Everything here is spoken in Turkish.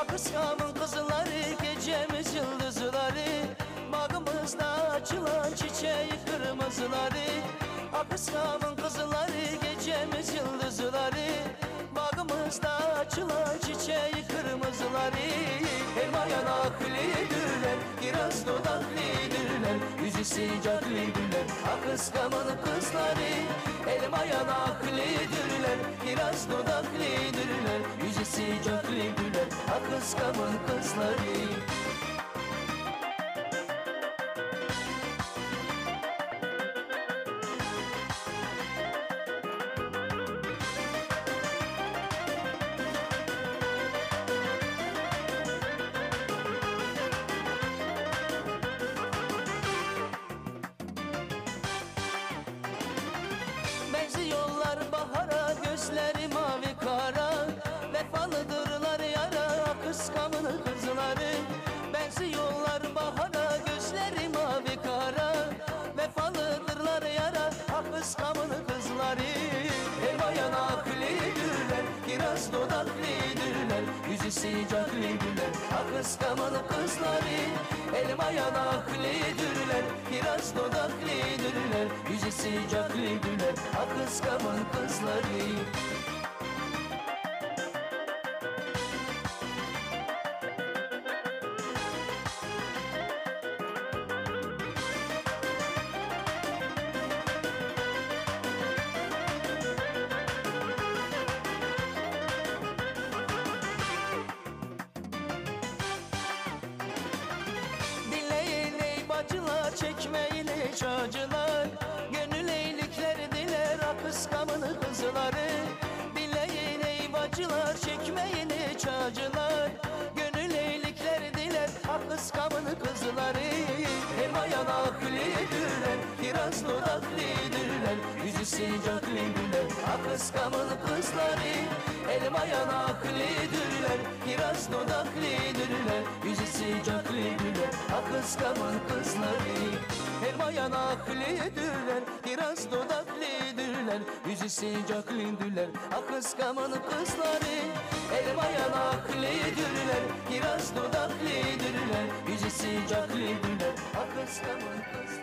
Akıskamın kızları gecemiz yıldızları. Bağımızda açılan çiçeği kırmızıları. Akıskamın kızları gecemiz yıldızları. Bağımızda açılan çiçeği kırmızıları. Elma yanaklıdırlar, kiraz dudaklıdırlar Yüzü sıcaklıdırlar, akıskamın kızları. Elma yanaklıdırlar, kiraz dudaklıdırlar Yüzü sıcaklıdırlar, akıskamın kızları Elma yanaklıdırlar kiraz dudaklıdırlar Yüzü sıcaklıdırlar kıskamın kızları Elma yanaklıdırlar kiraz dudaklıdırlar Yüzü sıcaklıdırlar kıskamın kızları ey çacılar Gönül eylikleri diler akıskamın kızları. Dinleyin ey bacılar çekmeyin ey çacılar Gönül eylikleri diler akıskamın kızları. Elma yanaklıdırlar kiraz dudaklıdırlar Yüzü sıcaklıdırlar akıskamın kızları Elma yanaklıdırlar kiraz dudaklıdırlar Yüzü sıcaklıdırlar akıskamın kızları. Elma yanaklıdırlar kiraz dudaklıdırlar Yüzü sıcaklıdırlar akıskamın kızları. Elma yanaklıdırlar kiraz dudaklıdırlar Yüzü sıcaklıdırlar akıskamın kızları